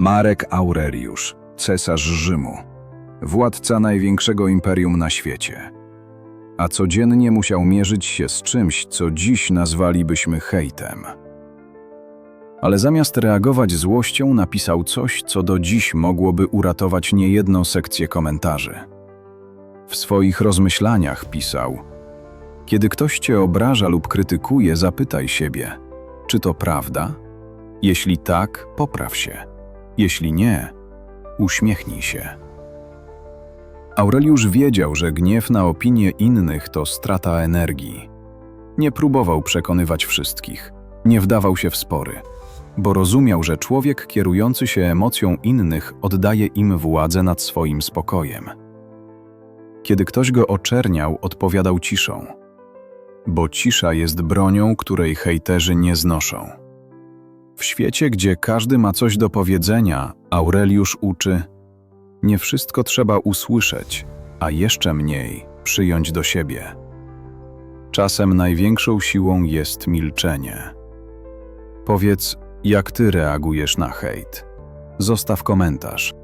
Marek Aureliusz, cesarz Rzymu, władca największego imperium na świecie. A codziennie musiał mierzyć się z czymś, co dziś nazwalibyśmy hejtem. Ale zamiast reagować złością, napisał coś, co do dziś mogłoby uratować niejedną sekcję komentarzy. W swoich rozmyślaniach pisał: Kiedy ktoś cię obraża lub krytykuje, zapytaj siebie, czy to prawda? Jeśli tak, popraw się. Jeśli nie, uśmiechnij się. Aureliusz wiedział, że gniew na opinie innych to strata energii. Nie próbował przekonywać wszystkich, nie wdawał się w spory, bo rozumiał, że człowiek kierujący się emocją innych oddaje im władzę nad swoim spokojem. Kiedy ktoś go oczerniał, odpowiadał ciszą, bo cisza jest bronią, której hejterzy nie znoszą. W świecie, gdzie każdy ma coś do powiedzenia, Aureliusz uczy: Nie wszystko trzeba usłyszeć, a jeszcze mniej przyjąć do siebie. Czasem największą siłą jest milczenie. Powiedz, jak ty reagujesz na hejt. Zostaw komentarz.